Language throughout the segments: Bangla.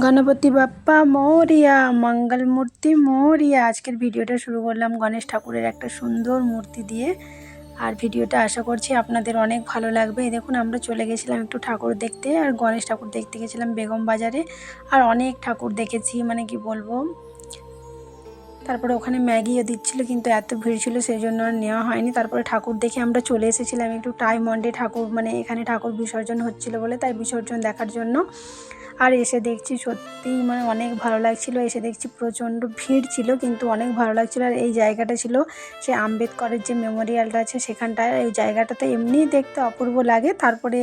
গণপতি বাপ্পা, মরিয়া মঙ্গল মূর্তি মরিয়া। আজকের ভিডিওটা শুরু করলাম গণেশ ঠাকুরের একটা সুন্দর মূর্তি দিয়ে। আর ভিডিওটা আশা করছি আপনাদের অনেক ভালো লাগবে। দেখুন, আমরা চলে গেছিলাম একটু ঠাকুর দেখতে, আর গণেশ ঠাকুর দেখতে গেছিলাম বেগম বাজারে। আর অনেক ঠাকুর দেখেছি মানে কি বলব? তারপরে ওখানে ম্যাগিও দিচ্ছিল, কিন্তু এত ভিড় ছিল সেই জন্য আর নেওয়া হয়নি। তারপরে ঠাকুর দেখে আমরা চলে এসেছিলাম একটু টাইম মন্ডে ঠাকুর মানে এখানে ঠাকুর বিসর্জন হচ্ছিল বলে, তাই বিসর্জন দেখার জন্য। আর এসে দেখছি সত্যিই মানে অনেক ভালো লাগছিল। এসে দেখছি প্রচণ্ড ভিড় ছিল, কিন্তু অনেক ভালো লাগছিল। আর এই জায়গাটা ছিল সে আম্বেদকরের যে মেমোরিয়ালটা আছে সেখানটায়, এই জায়গাটাতে এমনিই দেখতে অপূর্ব লাগে। তারপরে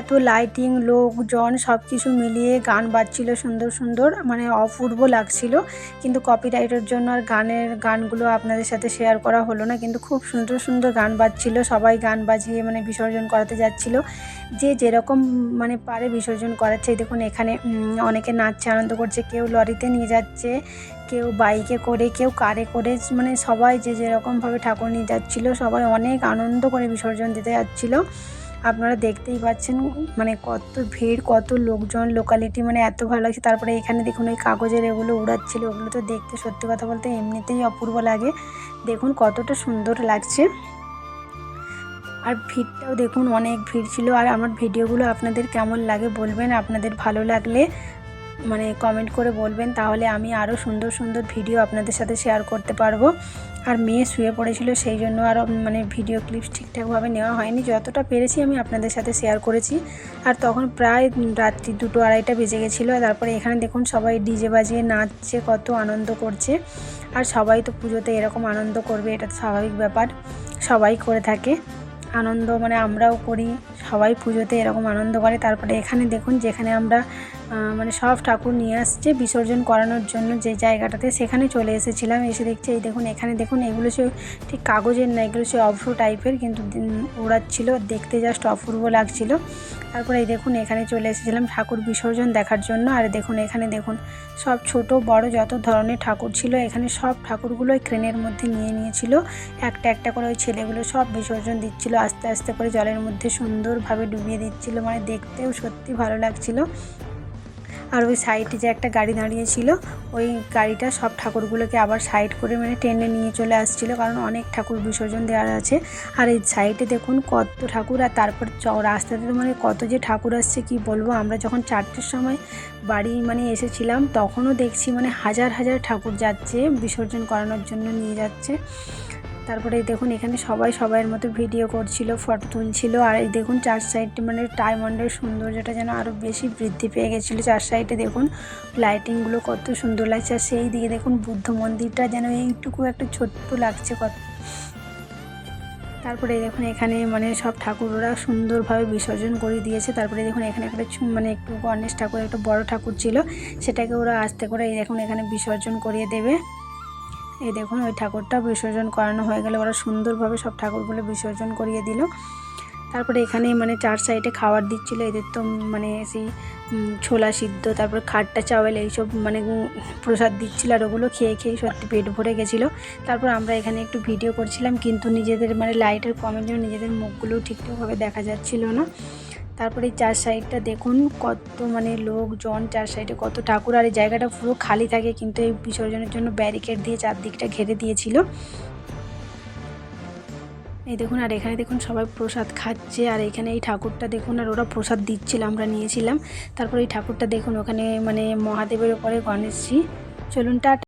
এত লাইটিং লোকজন সব কিছু মিলিয়ে গান বাজছিল সুন্দর সুন্দর মানে অপূর্ব লাগছিল। কিন্তু কপিরাইটের জন্য আর গানের গানগুলো আপনাদের সাথে শেয়ার করা হলো না। কিন্তু খুব সুন্দর সুন্দর গান বাজছিল, সবাই গান বাজিয়ে মানে বিসর্জন করাতে যাচ্ছিল। যে যেরকম মানে পারে বিসর্জন করাচ্ছে দেখুন এখানে অনেকে নাচছে, আনন্দ করছে, কেউ লরিতে নিয়ে যাচ্ছে, কেউ বাইকে করে, কেউ কারে করে মানে সবাই যে যেরকমভাবে ঠাকুর নিয়ে যাচ্ছিল, সবাই অনেক আনন্দ করে বিসর্জন দিতে যাচ্ছিল। আপনারা দেখতেই পাচ্ছেন মানে কত ভিড়, কত লোকজন লোকালিটি মানে এত ভালো লাগছে। তারপরে এখানে দেখুন ওই কাগজের এগুলো উড়াচ্ছিল, ওগুলো তো দেখতে সত্যি কথা বলতে এমনিতেই অপূর্ব লাগে। দেখুন কতটা সুন্দর লাগছে। আর ভিড়টাও দেখুন অনেক ভিড় ছিল। আর আমার ভিডিওগুলো আপনাদের কেমন লাগে বলবেন, আপনাদের ভালো লাগলে মানে কমেন্ট করে বলবেন, তাহলে আমি আরও সুন্দর সুন্দর ভিডিও আপনাদের সাথে শেয়ার করতে পারব। আর মেয়ে শুয়ে পড়েছিল, সেই জন্য আরও মানে ভিডিও ক্লিপস ঠিকঠাকভাবে নেওয়া হয়নি। যতটা পেরেছি আমি আপনাদের সাথে শেয়ার করেছি। আর তখন প্রায় রাত্রি দুটো আড়াইটা বেজে গেছিল। তারপরে এখানে দেখুন সবাই ডিজে বাজিয়ে নাচছে, কত আনন্দ করছে। আর সবাই তো পুজোতে এরকম আনন্দ করবে, এটা তো স্বাভাবিক ব্যাপার। সবাই করে থাকে। আনন্দ মানে আমরাও করি। সবাই পুজোতে এরকম আনন্দ করে। তারপরে এখানে দেখুন, যেখানে আমরা মানে সব ঠাকুর নিয়ে আসছে বিসর্জন করানোর জন্য যে জায়গাটাতে। সেখানে চলে এসেছিলাম, এসে দেখছি, এই দেখুন, এখানে দেখুন, এগুলো সে ঠিক কাগজের না, এগুলো সে অভ্র টাইপের কিন্তু ওড়াচ্ছিল দেখতে জাস্ট অপূর্ব লাগছিল। তারপরে এই দেখুন, এখানে চলে এসেছিলাম ঠাকুর বিসর্জন দেখার জন্য। আর দেখুন, এখানে দেখুন, সব ছোট, বড় যত ধরনের ঠাকুর ছিল, এখানে সব ঠাকুরগুলোই ক্রেনের মধ্যে নিয়ে নিয়েছিল। একটা একটা করে ওই ছেলেগুলো সব বিসর্জন দিচ্ছিল, আস্তে আস্তে করে জলের মধ্যে সুন্দরভাবে ডুবিয়ে দিচ্ছিল মানে দেখতেও সত্যি ভালো লাগছিল। আর ওই সাইডে যে একটা গাড়ি দাঁড়িয়ে ছিল ওই গাড়িটা সব ঠাকুরগুলোকে আবার সাইড করে মানে টেনে নিয়ে চলে আসছিল, কারণ অনেক ঠাকুর বিসর্জন দেওয়ার আছে। আর এই সাইডে দেখুন কত ঠাকুর, আর তারপর রাস্তাতে মানে কত যে ঠাকুর আসছে, কি বলব? আমরা যখন চারটের সময় বাড়ি মানে এসেছিলাম, তখনও দেখছি মানে হাজার হাজার ঠাকুর যাচ্ছে, বিসর্জন করানোর জন্য নিয়ে যাচ্ছে। তারপরে দেখুন, এখানে সবাই সবাইয়ের মতো ভিডিও করছিল ফটো তুলছিল, আর এই দেখুন চার সাইডে মানে ডায়মন্ডের সৌন্দর্যটা যেন আরও বেশি বৃদ্ধি পেয়ে গেছিল। চার সাইডে দেখুন লাইটিংগুলো কত সুন্দর লাগছে, আর সেই দিকে দেখুন বুদ্ধ মন্দিরটা যেন এইটুকু একটা ছোট্ট লাগছে কত। তারপরে দেখুন এখানে মানে সব ঠাকুররা সুন্দরভাবে বিসর্জন করে দিয়েছে। তারপরে দেখুন এখানে একটা মানে একটু গণেশ ঠাকুর, একটা বড় ঠাকুর ছিল, সেটাকে ওরা আস্তে করে এই দেখুন এখানে বিসর্জন করিয়ে দেবে। এই দেখুন, ওই ঠাকুরটা বিসর্জন করানো হয়ে গেলে। ওরা সুন্দরভাবে সব ঠাকুরগুলো বিসর্জন করিয়ে দিল। তারপরে এখানে মানে চার সাইডে খাবার দিচ্ছিল। এদের তো মানে সেই ছোলা সিদ্ধ, তারপর খাট্টা, চাওয়াল এইসব মানে প্রসাদ দিচ্ছিল আর ওগুলো খেয়ে খেয়ে সত্যি পেট ভরে গেছিল। তারপর আমরা এখানে একটু ভিডিও করছিলাম, কিন্তু নিজেদের মানে লাইটের কমের জন্য নিজেদের মুখগুলো ঠিকঠাকভাবে দেখা যাচ্ছিল না। তারপরে চার সাইডটা দেখুন, কত মানে লোকজন চার সাইডে, কত ঠাকুর, আর এই জায়গাটা পুরো খালি থাকে, কিন্তু এই বিসর্জনের জন্য ব্যারিকেড দিয়ে চারদিকটা ঘিরে দিয়েছিল। এই দেখুন, আর এখানে দেখুন সবাই প্রসাদ খাচ্ছে, আর এখানে এই ঠাকুরটা দেখুন, আর ওরা প্রসাদ দিচ্ছিল, আমরা নিয়েছিলাম। তারপর এই ঠাকুরটা দেখুন, ওখানে মানে মহাদেবের ওপরে গণেশজি। চলুন, টাটা।